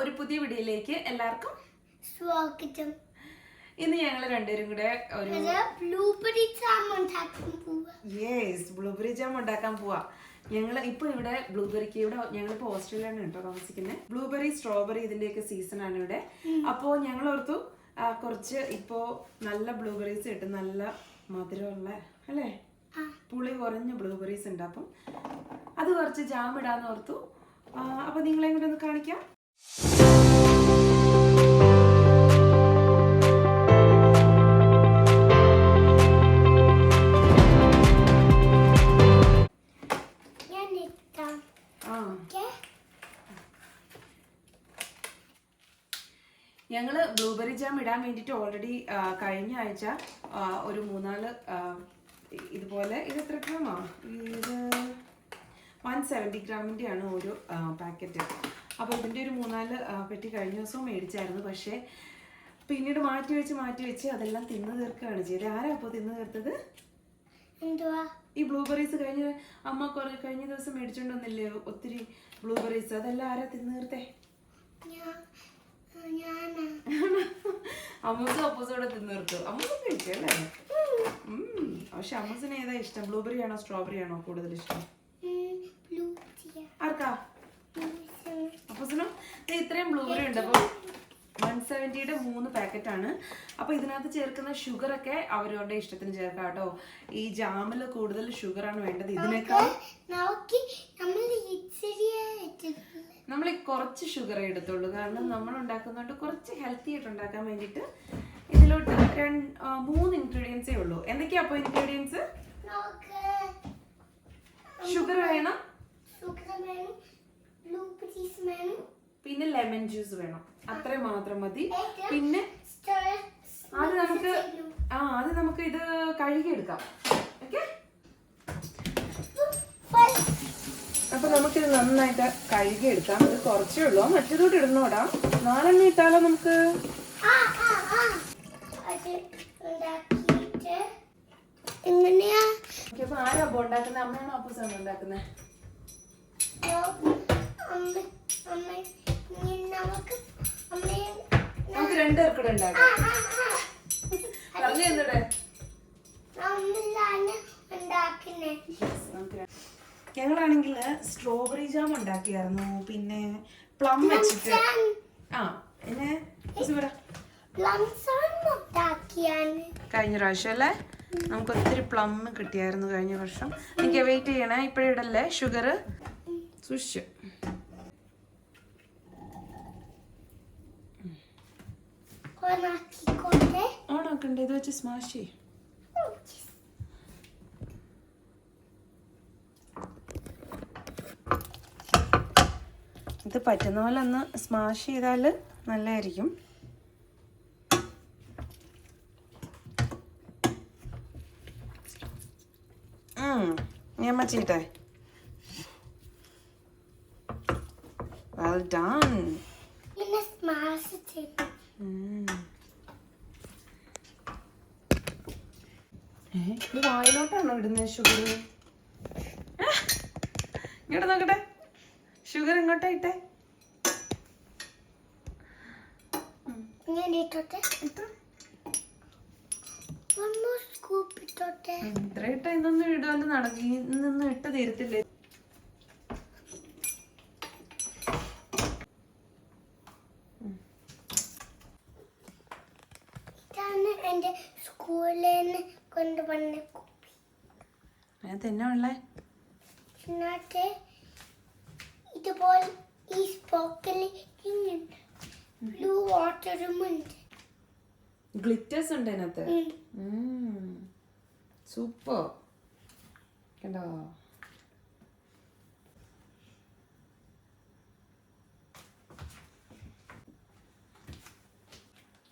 ഒരു പുതിയ വീഡിയോയിലേക്ക് എല്ലാവർക്കും സ്വാഗതം. ഇന്ന് ഞങ്ങൾ രണ്ടുപേരും കൂടെ ഒരു ബ്ലൂബെറി ജാം ഉണ്ടാക്കാൻ പോവാ. യെസ് ബ്ലൂബെറി ജാം ഉണ്ടാക്കാൻ പോവാ. ഞങ്ങൾ ഇപ്പൊ ഇവിടെ ബ്ലൂബെറിക്ക് ഇവിടെ ഞങ്ങൾ ഇപ്പൊ ഓസ്ട്രേലിയയിലാണ് കേട്ടോ താമസിക്കുന്നത് ബ്ലൂബെറി സ്ട്രോബെറി ഇതിന്റെയൊക്കെ സീസൺ ആണ് ഇവിടെ. അപ്പോ ഞങ്ങൾ ഓർത്തു കുറച്ച് ഇപ്പോ നല്ല ബ്ലൂബെറീസ് കിട്ടും നല്ല മധുരമുള്ള അല്ലേ? പുളി കുറഞ്ഞ ബ്ലൂബെറീസ് ഉണ്ട്. അപ്പം അത് കുറച്ച് ജാം ഇടാന്ന് ഓർത്തു. അപ്പൊ നിങ്ങളെ കൂടെ ഒന്ന് കാണിക്കാം. ഞങ്ങൾ ബ്ലൂബെറി ജാം ഇടാൻ വേണ്ടിയിട്ട് ഓൾറെഡി കഴിഞ്ഞ ആഴ്ച ഒരു മൂന്നാൽ ഇതുപോലെ ഇത് എത്ര ഗ്രാമാണ് ഇത് വൺ സെവന്റി ഗ്രാമിന്റെയാണ് ഒരു പാക്കറ്റ് അപ്പോൾ ഇതിന്റെ ഒരു മൂന്നാൽ പെട്ടി കഴിഞ്ഞ ദിവസവും മേടിച്ചായിരുന്നു. പക്ഷേ പിന്നീട് മാറ്റി വെച്ച് മാറ്റി വെച്ച് അതെല്ലാം തിന്ന് തീർക്കുകയാണ് ചെയ്തത്. ആരാ അപ്പോൾ തിന്ന് തീർത്തത്? എന്തുവാ? ഈ ബ്ലൂബെറീസ് കഴിഞ്ഞ അമ്മ കുറേ കഴിഞ്ഞ ദിവസം മേടിച്ചോണ്ട് വന്നില്ലേ? ഒത്തിരി ബ്ലൂബെറീസ്. അതെല്ലാം ആരാ തിന്ന് തീർത്തേ? അമ്മൂസ് അപ്പൂസോടെ തിന്നിർത്തു അമ്മൂസ് കഴിക്കും അല്ലേ? ഉം. പക്ഷെ അമ്മൂസിന് ഏതാ ഇഷ്ടം? ബ്ലൂബെറി ആണോ സ്ട്രോബെറി ആണോ കൂടുതൽ ഇഷ്ടം ബ്ലൂ ചെയ്യാം ആർക്കാ അപ്പൂസിനും ദേ ഇത്രയും ബ്ലൂബെറി ഉണ്ട്. അപ്പോൾ വൺ സെവന്റിയുടെ മൂന്ന് പാക്കറ്റാണ് അപ്പോൾ ഇതിനകത്ത് ചേർക്കുന്ന ഷുഗറൊക്കെ ഒക്കെ അവരവരുടെ ഇഷ്ടത്തിന് ചേർക്കാം കേട്ടോ. ഈ ജാമിൽ കൂടുതൽ ഷുഗറാണ് വേണ്ടത്. ഇതിനേക്കാൾ നമ്മൾ കുറച്ച് ഷുഗർ എടുത്തുള്ളൂ. കാരണം നമ്മൾ ഉണ്ടാക്കുന്നതുകൊണ്ട് കുറച്ച് ഹെൽത്തി ആയിട്ട് ഉണ്ടാക്കാൻ വേണ്ടിയിട്ട് ഇതിലോട്ട് രണ്ട് മൂന്ന് ഇൻഗ്രീഡിയൻസേ ഉള്ളൂ. എന്തൊക്കെയാ അപ്പോൾ ഇൻഗ്രീഡിയൻസ് ഷുഗർ വേണം സുഖം വേണം ബ്ലൂബെറീസ് വേണം പിന്നെ ലെമൺ ജ്യൂസ് വേണം. അത്രയും മാത്രം മതി. പിന്നെ അത് നമുക്ക് ആ അത് നമുക്ക് ഇത് കഴുകിയെടുക്കാം. ഓക്കെ? അപ്പൊ നമുക്കിത് നന്നായിട്ട് കഴുകിയെടുക്കാം. ഇത് കുറച്ചേ ഉള്ളൂ. മറ്റേതോട്ട് ഇടുന്നോടാ. നാലെണ്ണ ഇട്ടാലോ നമുക്ക്? എങ്ങനെയാ? അപ്പൊ ആരാ അപ്പൊ ഉണ്ടാക്കുന്നത് അമ്മയാണോ അപ്പൂസാണോ ഉണ്ടാക്കുന്നത് നമുക്ക് രണ്ടുപേർക്കൂടെ ഉണ്ടാക്കാം. പറഞ്ഞു തന്നൂടെ ഞങ്ങളാണെങ്കിൽ സ്ട്രോബെറി ജാം ഉണ്ടാക്കിയായിരുന്നു. പിന്നെ പ്ലം വെച്ചിട്ട്. ആ പിന്നെ. കഴിഞ്ഞ പ്രാവശ്യം അല്ലേ? നമുക്ക് ഒത്തിരി പ്ലം കിട്ടിയായിരുന്നു കഴിഞ്ഞ വർഷം. എനിക്ക് വെയിറ്റ് ചെയ്യണേ. ഇപ്പഴിടല്ലേ ഇടല്ലേ? ഷുഗർ സൂക്ഷിച്ചു. ഓണാക്കിക്കോട്ടെ ഓണാക്കണ്ടേ ഇത് വെച്ച് സ്മാഷ് ചെയ്യും. ഇത് പറ്റുന്ന പോലെ ഒന്ന് സ്മാഷ് ചെയ്താൽ നല്ലതായിരിക്കും. ഞാൻ മച്ചിട്ടെ വെൽ ഡൺ പിന്നെ സ്മാഷ് ചെയ്തു ഇത് വായിലോട്ടാണോ ഇടുന്നത് ഷുഗർ ഇങ്ങോട്ട് നോക്കട്ടെ. ഷുഗർ ഇങ്ങോട്ടാ ഇട്ടേ. ഇട്ടോ. ഒന്ന് സ്കൂപ്പ് ഇട്ടോട്ടെ. ഇത്ര ഇട്ട ഇന്നൊന്നും ഇടുമല്ലോ നടക്കി. ഇന്നൊന്നും ഇട്ട് തീരത്തില്ലേ? ഇതാണ് എന്റെ സ്കൂളിൽ നിന്ന് കൊണ്ടുവന്ന കുപ്പി. അതിനകത്ത് എന്നാ ഉള്ളേ. എന്നിട്ട് ഇതുപോലെ ഈ സ്പോക്കിൽ ബ്ലൂ വാട്ടറും ഉണ്ട്. ഗ്ലിറ്റേഴ്സ് ഉണ്ട് അതിനകത്ത്? സൂപ്പർ കണ്ടോ?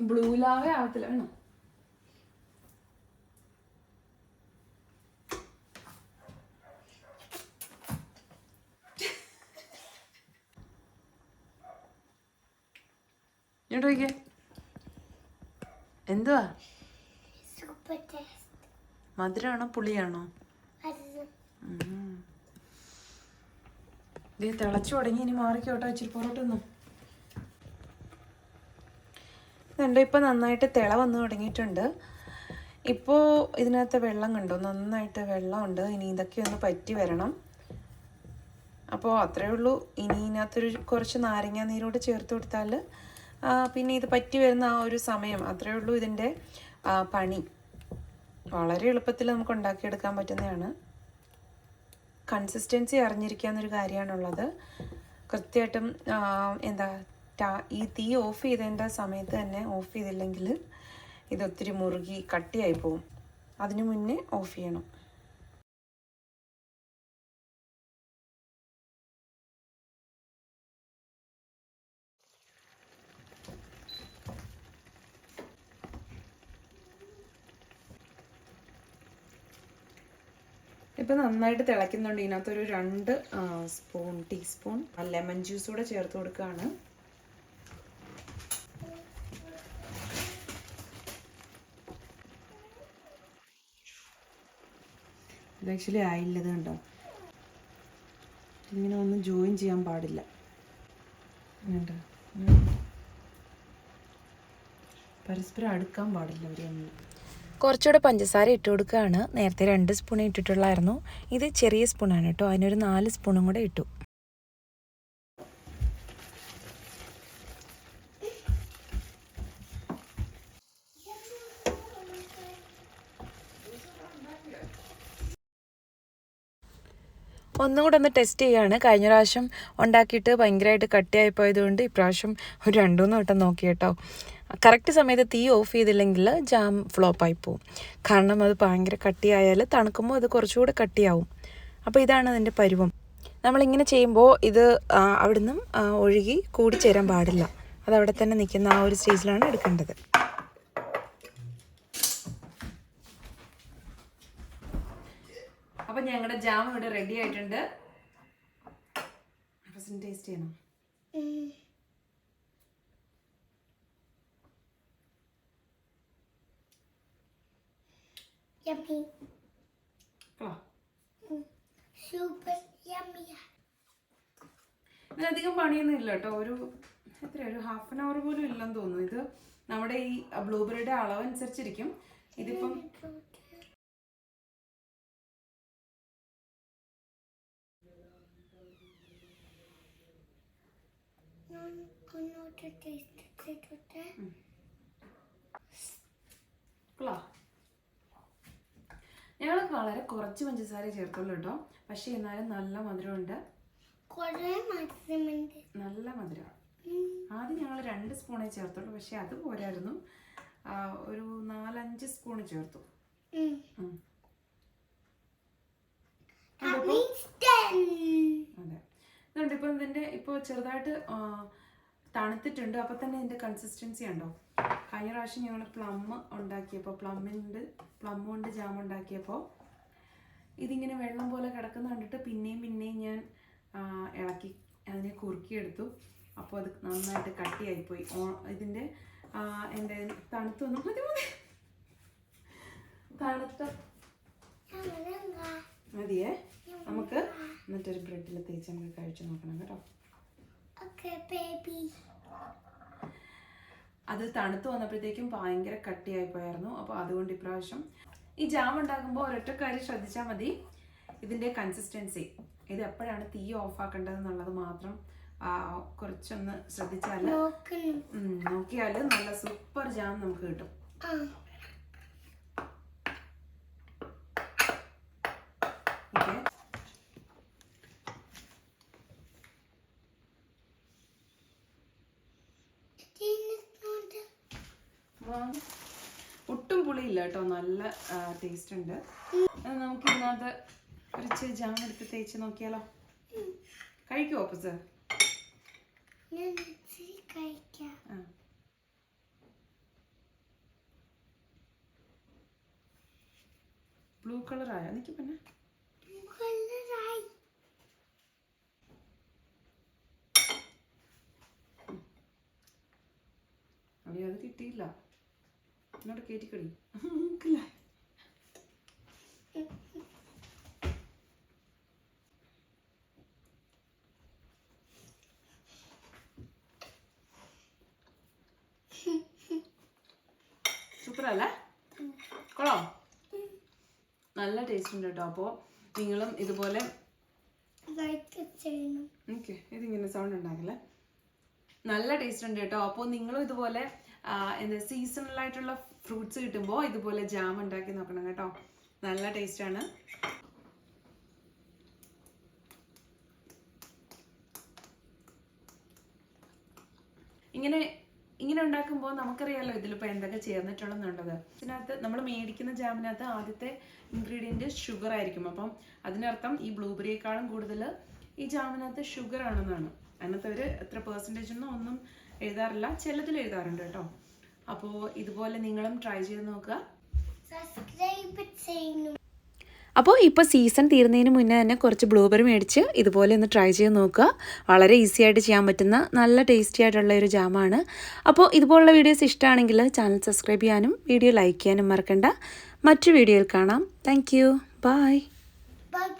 ബ്ലൂ ലാവേ ആവത്തില്ല വേണോ? ഇങ്ങോട്ട് നോക്കിയേ. എന്തുവാ? മധുരമാണോ പുളിയാണോ? ഇത് തിളച്ചു തുടങ്ങി ഇനി മാറിക്കോട്ടോ ഇച്ചിരി പുറത്തൊന്നും കണ്ടോ ഇപ്പോൾ നന്നായിട്ട് തിള വന്നു തുടങ്ങിയിട്ടുണ്ട്. ഇപ്പോ ഇതിനകത്ത് വെള്ളം കണ്ടോ? നന്നായിട്ട് വെള്ളമുണ്ട്. ഇനി ഇതൊക്കെ ഒന്ന് പറ്റി വരണം. അപ്പോൾ അത്രയേ ഉള്ളൂ. ഇനി ഇതിനകത്തൊരു കുറച്ച് നാരങ്ങാ നീരോട് ചേർത്ത് കൊടുത്താൽ പിന്നെ ഇത് പറ്റി വരുന്ന ആ ഒരു സമയം അത്രയേ ഉള്ളൂ ഇതിന്റെ പണി. വളരെ എളുപ്പത്തിൽ നമുക്ക് ഉണ്ടാക്കിയെടുക്കാൻ പറ്റുന്നതാണ്. കൺസിസ്റ്റൻസി അറിഞ്ഞിരിക്കാവുന്നൊരു കാര്യമാണുള്ളത്. കൃത്യമായിട്ടും എന്താ ഈ തീ ഓഫ് ചെയ്തതിന്റെ സമയത്ത് തന്നെ ഓഫ് ചെയ്തില്ലെങ്കിൽ ഇത് ഒത്തിരി മുറുകി കട്ടിയായി പോവും. അതിനു മുന്നേ ഓഫ് ചെയ്യണം. ഇപ്പം നന്നായിട്ട് തിളയ്ക്കുന്നുണ്ട്. ഇതിനകത്തൊരു രണ്ട് സ്പൂൺ ടീസ്പൂൺ ലെമൺ ജ്യൂസ് കൂടെ ചേർത്ത് കൊടുക്കുകയാണ് ഇത് ആക്ച്വലി ആയില്ലത് കണ്ടോ? ഇങ്ങനെ ഒന്നും ജോയിൻ ചെയ്യാൻ പാടില്ല. കണ്ടോ? പരസ്പരം അടുക്കാൻ പാടില്ല ഒരു കുറച്ചുകൂടെ പഞ്ചസാര ഇട്ട് കൊടുക്കുകയാണ്. നേരത്തെ രണ്ട് സ്പൂൺ ഇട്ടിട്ടുള്ളായിരുന്നു. ഇത് ചെറിയ സ്പൂണാണ് കേട്ടോ. അതിനൊരു നാല് സ്പൂണും കൂടെ ഇട്ടു. ഒന്നും കൂടെ ഒന്ന് ടെസ്റ്റ് ചെയ്യാണ്. കഴിഞ്ഞ പ്രാവശ്യം ഉണ്ടാക്കിയിട്ട് ഭയങ്കരമായിട്ട് കട്ടിയായി പോയതുകൊണ്ട് ഇപ്രാവശ്യം ഒരു രണ്ടു മൂന്ന് വട്ടം നോക്കി കേട്ടോ. കറക്റ്റ് സമയത്ത് തീ ഓഫ് ചെയ്തില്ലെങ്കിൽ ജാം ഫ്ലോപ്പായി പോവും. കാരണം അത് ഭയങ്കര കട്ടിയായാൽ തണുക്കുമ്പോൾ അത് കുറച്ചുകൂടെ കട്ടിയാവും. അപ്പോൾ ഇതാണ് അതിന്റെ പരുവം. നമ്മളിങ്ങനെ ചെയ്യുമ്പോൾ ഇത് അവിടുന്ന് ഒഴുകി കൂടിച്ചേരാൻ പാടില്ല. അതവിടെ തന്നെ നിൽക്കുന്ന ആ ഒരു സ്റ്റേജിലാണ് എടുക്കേണ്ടത്. അപ്പം ഞങ്ങളുടെ ജാം ഇവിടെ റെഡി ആയിട്ടുണ്ട്. ടേസ്റ്റ് ചെയ്യണം. Mm. Yummy. കൊള്ളാം yummy. ഇതിനധികം പണിയൊന്നും ഇല്ല കേട്ടോ. ഒരു എത്ര ഒരു ഹാഫ് ആൻ അവർ പോലും ഇല്ലെന്ന് തോന്നുന്നു. ഇത് നമ്മുടെ ഈ ബ്ലൂബെറിയുടെ അളവനുസരിച്ചിരിക്കും. ഇതിപ്പം That. കൊള്ളാം. ഞങ്ങൾ വളരെ കുറച്ച് പഞ്ചസാര ചേർത്തുള്ളൂ കേട്ടോ പക്ഷേ എന്നാലും നല്ല മധുരമുണ്ട്. നല്ല മധുരമാണ് ആദ്യം ഞങ്ങൾ രണ്ട് സ്പൂണേ ചേർത്തുള്ളൂ. പക്ഷെ അത് പോരായിരുന്നു. ഒരു നാലഞ്ച് സ്പൂൺ ചേർത്തു. അതെ. ഇതുണ്ട്. ഇപ്പം ഇതിന്റെ ഇപ്പോൾ ചെറുതായിട്ട് തണുത്തിട്ടുണ്ട്. അപ്പോൾ തന്നെ ഇതിന്റെ കൺസിസ്റ്റൻസി ഉണ്ടോ കഴിഞ്ഞ പ്രാവശ്യം ഞങ്ങൾ പ്ലം ഉണ്ടാക്കിയപ്പോൾ പ്ലമ്മിന്റെ പ്ലം കൊണ്ട് ജാം ഉണ്ടാക്കിയപ്പോൾ ഇതിങ്ങനെ വെള്ളം പോലെ കിടക്കുന്ന കണ്ടിട്ട് പിന്നെയും പിന്നെയും ഞാൻ ഇളക്കി അതിനെ കുറുക്കിയെടുത്തു. അപ്പോൾ അത് നന്നായിട്ട് കട്ടിയായിപ്പോയി. ഇതിന്റെ എന്റെ തണുത്ത് വന്നു. മതി മതി തണുത്ത. മതിയേ. നമുക്ക് എന്നിട്ടൊരു ബ്രെഡിൽ തേച്ച് നമുക്ക് കഴിച്ചു നോക്കണം കേട്ടോ. അത് തണുത്ത് വന്നപ്പോഴത്തേക്കും ഭയങ്കര കട്ടിയായി പോയായിരുന്നു. അപ്പോൾ അതുകൊണ്ട് ഇപ്രാവശ്യം ഈ ജാം ഉണ്ടാക്കുമ്പോൾ ഒരൊറ്റ കാര്യം ശ്രദ്ധിച്ചാൽ മതി. ഇതിന്റെ കൺസിസ്റ്റൻസി ഇത് എപ്പോഴാണ് തീ ഓഫ് ആക്കേണ്ടത് എന്നുള്ളത് മാത്രം കുറച്ചൊന്ന് ശ്രദ്ധിച്ചാൽ നോക്കിയാൽ നല്ല സൂപ്പർ ജാം നമുക്ക് കിട്ടും. ഓക്കെ ഒട്ടും പുളിയില്ല കേട്ടോ. നല്ല ടേസ്റ്റ് ഉണ്ട്. നമുക്ക് ഇന്നത് കുറച്ച് ജാം എടുത്ത് തേച്ച് നോക്കിയാലോ? കഴിക്കുമോ ആ. ബ്ലൂ കളർ ആയ? എനിക്ക് പിന്നെ. അത് കിട്ടിയില്ല. എന്നോട് കയറ്റിക്കടി മൂക്കില്ല സൂപ്പർ അല്ലേ കൊള്ളോ. നല്ല ടേസ്റ്റ് ഉണ്ട് കേട്ടോ അപ്പോൾ നിങ്ങളും ഇതുപോലെ ഓക്കെ. ഇതിങ്ങനെ സൗണ്ട് ഉണ്ടാകില്ല നല്ല ടേസ്റ്റ് ഉണ്ട് കേട്ടോ അപ്പോൾ നിങ്ങളും ഇതുപോലെ എന്താ സീസണൽ ആയിട്ടുള്ള ഫ്രൂട്ട്സ് കിട്ടുമ്പോൾ ഇതുപോലെ ജാം ഉണ്ടാക്കി നോക്കണം കേട്ടോ. നല്ല ടേസ്റ്റ് ആണ്. ഇങ്ങനെ ഇങ്ങനെ ഉണ്ടാക്കുമ്പോൾ നമുക്കറിയാലോ ഇതിലിപ്പോൾ എന്തൊക്കെ ചേർന്നിട്ടുള്ളതെന്നുള്ളത്. ഇതിനകത്ത് നമ്മൾ മേടിക്കുന്ന ജാമിനകത്ത് ആദ്യത്തെ ഇൻഗ്രീഡിയന്റ് ഷുഗർ ആയിരിക്കും. അപ്പം അതിനർത്ഥം ഈ ബ്ലൂബെറിയേക്കാളും കൂടുതൽ ഈ ജാമിനകത്ത് ഷുഗർ ആണെന്നാണ്. അതിനകത്ത് അവർ എത്ര പെർസെന്റേജ് ഒന്നും എഴുതാറില്ല. ചിലതിൽ എഴുതാറുണ്ട് കേട്ടോ. അപ്പോൾ ഇതുപോലെ നിങ്ങളും ട്രൈ ചെയ്ത് നോക്കുക. സബ്സ്ക്രൈബ് അപ്പോൾ ഇപ്പോൾ സീസൺ തീരുന്നതിന് മുന്നേ തന്നെ കുറച്ച് ബ്ലൂബെറി മേടിച്ച് ഇതുപോലെ ഒന്ന് ട്രൈ ചെയ്ത് നോക്കുക. വളരെ ഈസി ആയിട്ട് ചെയ്യാൻ പറ്റുന്ന നല്ല ടേസ്റ്റി ആയിട്ടുള്ള ഒരു ജാമാണ് അപ്പോൾ ഇതുപോലുള്ള വീഡിയോസ് ഇഷ്ടമാണെങ്കിൽ ചാനൽ സബ്സ്ക്രൈബ് ചെയ്യാനും വീഡിയോ ലൈക്ക് ചെയ്യാനും മറക്കണ്ട. മറ്റു വീഡിയോയിൽ കാണാം. Thank you bye bye